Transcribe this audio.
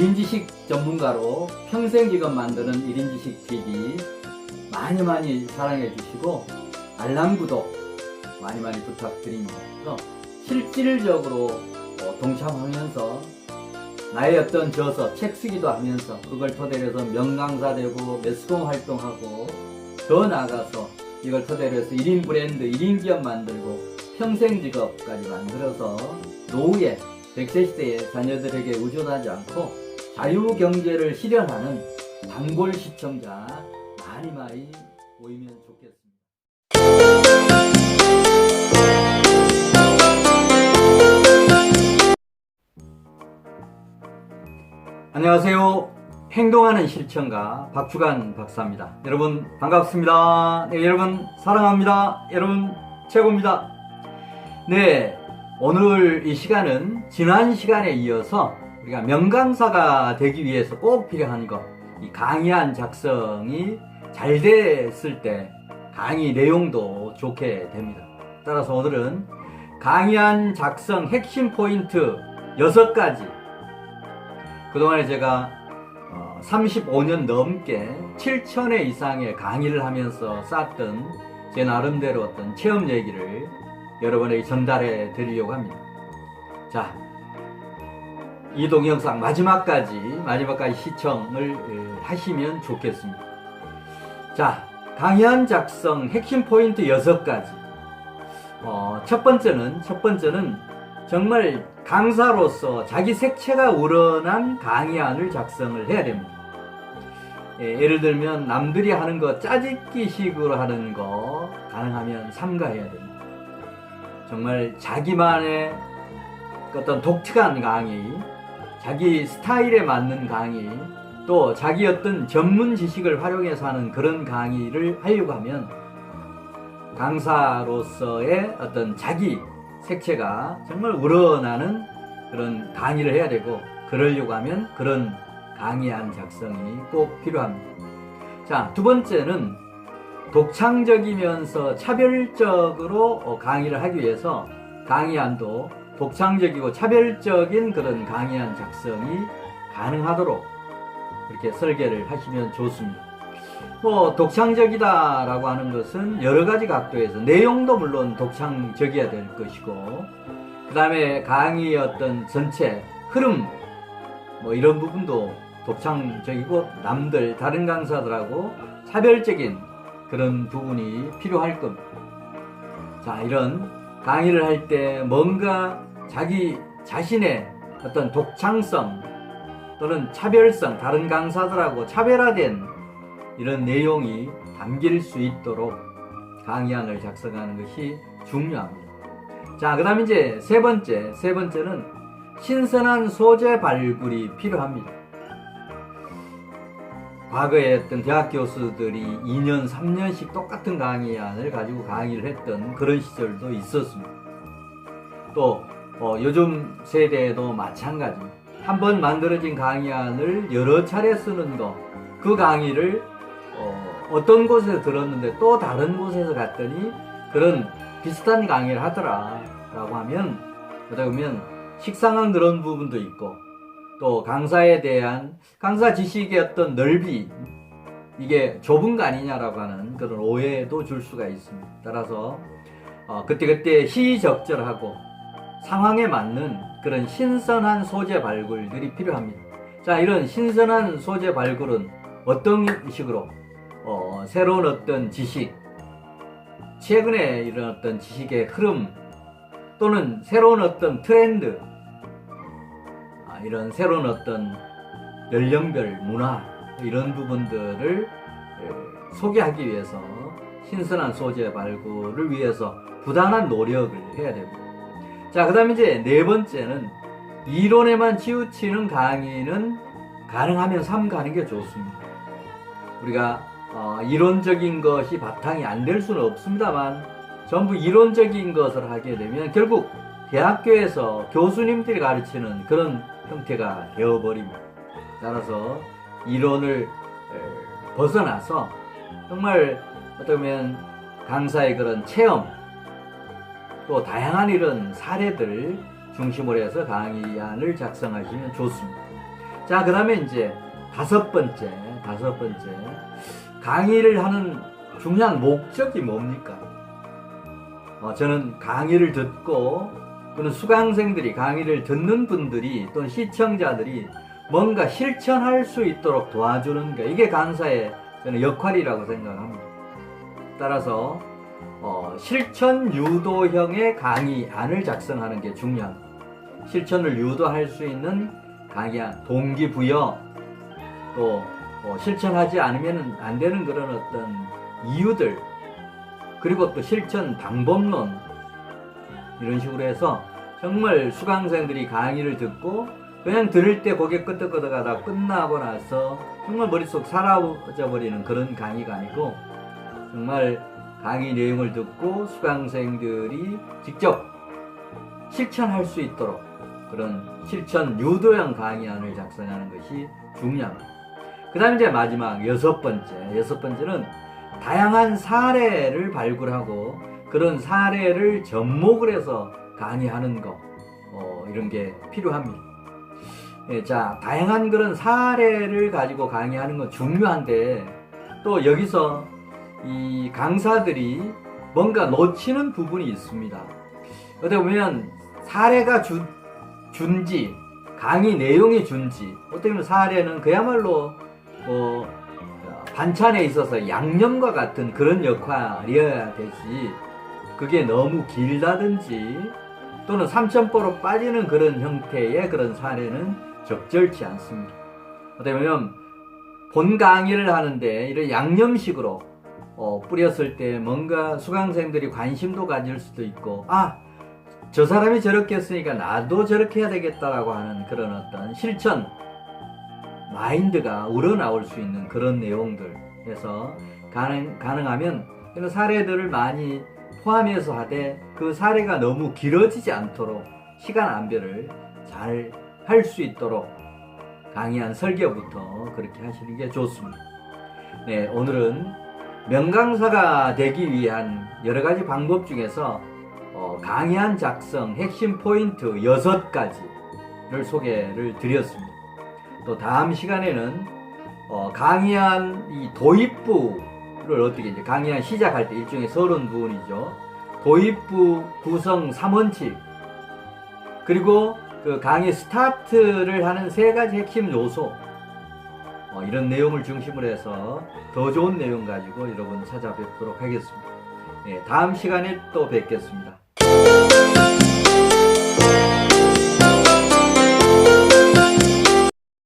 1인 지식 전문가로 평생 직업 만드는 1인 지식 TV 많이 많이 사랑해 주시고 알람 구독 많이 많이 부탁드립니다. 실질적으로 어, 동참하면서 나의 어떤 저서 책 쓰기도 하면서 그걸 토대로 해서 명강사 되고 매스컴 활동하고 더 나아가서 이걸 토대로 해서 1인 브랜드, 1인 기업 만들고 평생 직업까지 만들어서 노후에 100세 시대의 자녀들에게 의존하지 않고 자유 경제를 실현하는 단골 시청자 많이 많이 모이면 좋겠습니다. 안녕하세요. 행동하는 실천가 박주간 박사입니다. 여러분 반갑습니다. 네, 여러분 사랑합니다. 여러분 최고입니다. 네, 오늘 이 시간은 지난 시간에 이어서 우리가 명강사가 되기 위해서 꼭 필요한 것, 이 강의안 작성이 잘 됐을 때 강의 내용도 좋게 됩니다. 따라서 오늘은 강의안 작성 핵심 포인트 6가지 그동안에 제가 35년 넘게 7천회 이상의 강의를 하면서 쌓았던 제 나름대로 어떤 체험 얘기를 여러분에게 전달해 드리려고 합니다. 자, 이 동영상 마지막까지, 마지막까지 시청을 에, 하시면 좋겠습니다. 자, 강연 작성 핵심 포인트 6가지. 어, 첫 번째는, 첫 번째는 정말 강사로서 자기 색채가 우러난 강의안을 작성을 해야 됩니다. 예, 예를 들면 남들이 하는 거 짜집기식으로 하는 거 가능하면 삼가해야 됩니다. 정말 자기만의 어떤 독특한 강의, 자기 스타일에 맞는 강의, 또 자기 어떤 전문 지식을 활용해서 하는 그런 강의를 하려고 하면 강사로서의 어떤 자기 색채가 정말 우러나는 그런 강의를 해야 되고 그러려고 하면 그런 강의안 작성이 꼭 필요합니다. 자, 두 번째는 독창적이면서 차별적으로 어, 강의를 하기 위해서 강의안도 독창적이고 차별적인 그런 강의안 작성이 가능하도록 그렇게 설계를 하시면 좋습니다. 뭐 독창적이다라고 하는 것은 여러 가지 각도에서 내용도 물론 독창적이어야 될 것이고 그 다음에 강의 어떤 전체 흐름 뭐 이런 부분도 독창적이고 남들 다른 강사들하고 차별적인 그런 부분이 필요할 겁니다. 자 이런 강의를 할 때 뭔가 자기 자신의 어떤 독창성 또는 차별성 다른 강사들하고 차별화된 이런 내용이 담길 수 있도록 강의안을 작성하는 것이 중요합니다. 자, 그 다음 이제 세 번째, 세 번째는 신선한 소재 발굴이 필요합니다. 과거에 어떤 대학 교수들이 2년, 3년씩 똑같은 강의안을 가지고 강의를 했던 그런 시절도 있었습니다. 또, 어, 요즘 세대에도 마찬가지입니다. 한번 만들어진 강의안을 여러 차례 쓰는 거, 그 강의를 어, 떤 곳에서 들었는데 또 다른 곳에서 갔더니 그런 비슷한 강의를 하더라 라고 하면 어떻게 보면 식상한 그런 부분도 있고 또 강사에 대한 강사 지식의 어떤 넓이 이게 좁은 거 아니냐라고 하는 그런 오해도 줄 수가 있습니다. 따라서 어, 그때그때 시의적절하고 상황에 맞는 그런 신선한 소재 발굴들이 필요합니다. 자, 이런 신선한 소재 발굴은 어떤 식으로 어, 새로운 어떤 지식, 최근에 이런 어떤 지식의 흐름 또는 새로운 어떤 트렌드, 아, 이런 새로운 어떤 연령별 문화 이런 부분들을 에, 소개하기 위해서 신선한 소재 발굴을 위해서 부단한 노력을 해야 됩니다. 자, 그 다음에 이제 네 번째는 이론에만 치우치는 강의는 가능하면 삼가는 게 좋습니다. 우리가 어, 이론적인 것이 바탕이 안 될 수는 없습니다만 전부 이론적인 것을 하게 되면 결국 대학교에서 교수님들이 가르치는 그런 형태가 되어버립니다. 따라서 이론을 에, 벗어나서 정말 어떻게 보면 강사의 그런 체험 또 다양한 이런 사례들 중심으로 해서 강의안을 작성하시면 좋습니다. 자, 그 다음에 이제 다섯 번째, 다섯 번째. 강의를 하는 중요한 목적이 뭡니까? 어, 저는 강의를 듣고, 또는 수강생들이, 강의를 듣는 분들이, 또는 시청자들이 뭔가 실천할 수 있도록 도와주는 게, 이게 강사의 저는 역할이라고 생각합니다. 따라서, 어, 실천 유도형의 강의안을 작성하는 게 중요합니다. 실천을 유도할 수 있는 강의안, 동기부여, 또 어, 실천하지 않으면 안 되는 그런 어떤 이유들, 그리고 또 실천 방법론, 이런 식으로 해서 정말 수강생들이 강의를 듣고 그냥 들을 때 고개 끄덕끄덕 하다 끝나고 나서 정말 머릿속 사라져 버리는 그런 강의가 아니고 정말 강의 내용을 듣고 수강생들이 직접 실천할 수 있도록 그런 실천 유도형 강의안을 작성하는 것이 중요합니다. 그 다음에 이제 마지막 여섯 번째. 여섯 번째는 다양한 사례를 발굴하고 그런 사례를 접목을 해서 강의하는 거. 어, 이런 게 필요합니다. 예, 자, 다양한 그런 사례를 가지고 강의하는 건 중요한데 또 여기서 이 강사들이 뭔가 놓치는 부분이 있습니다. 어떻게 보면 사례가 주, 준지, 강의 내용이 준지, 어떻게 보면 사례는 그야말로 뭐 반찬에 있어서 양념과 같은 그런 역할이어야 되지, 그게 너무 길다든지, 또는 삼천포로 빠지는 그런 형태의 그런 사례는 적절치 않습니다. 어떻게 보면 본 강의를 하는데 이런 양념식으로 어, 뿌렸을 때 뭔가 수강생들이 관심도 가질 수도 있고, 아, 저 사람이 저렇게 했으니까 나도 저렇게 해야 되겠다라고 하는 그런 어떤 실천, 마인드가 우러나올 수 있는 그런 내용들 해서 가능, 가능하면 이런 사례들을 많이 포함해서 하되 그 사례가 너무 길어지지 않도록 시간 안배를 잘 할 수 있도록 강의한 설계부터 그렇게 하시는 게 좋습니다. 네, 오늘은 명강사가 되기 위한 여러 가지 방법 중에서 어, 강의안 작성 핵심 포인트 여섯 가지를 소개를 드렸습니다. 또 다음 시간에는 어, 강의안 이 도입부를 어떻게 이제 강의안 시작할 때 일종의 서론 부분이죠. 도입부 구성 3원칙 그리고 그 강의 스타트를 하는 세 가지 핵심 요소 어, 이런 내용을 중심으로 해서 더 좋은 내용 가지고 여러분 찾아뵙도록 하겠습니다. 예, 다음 시간에 또 뵙겠습니다.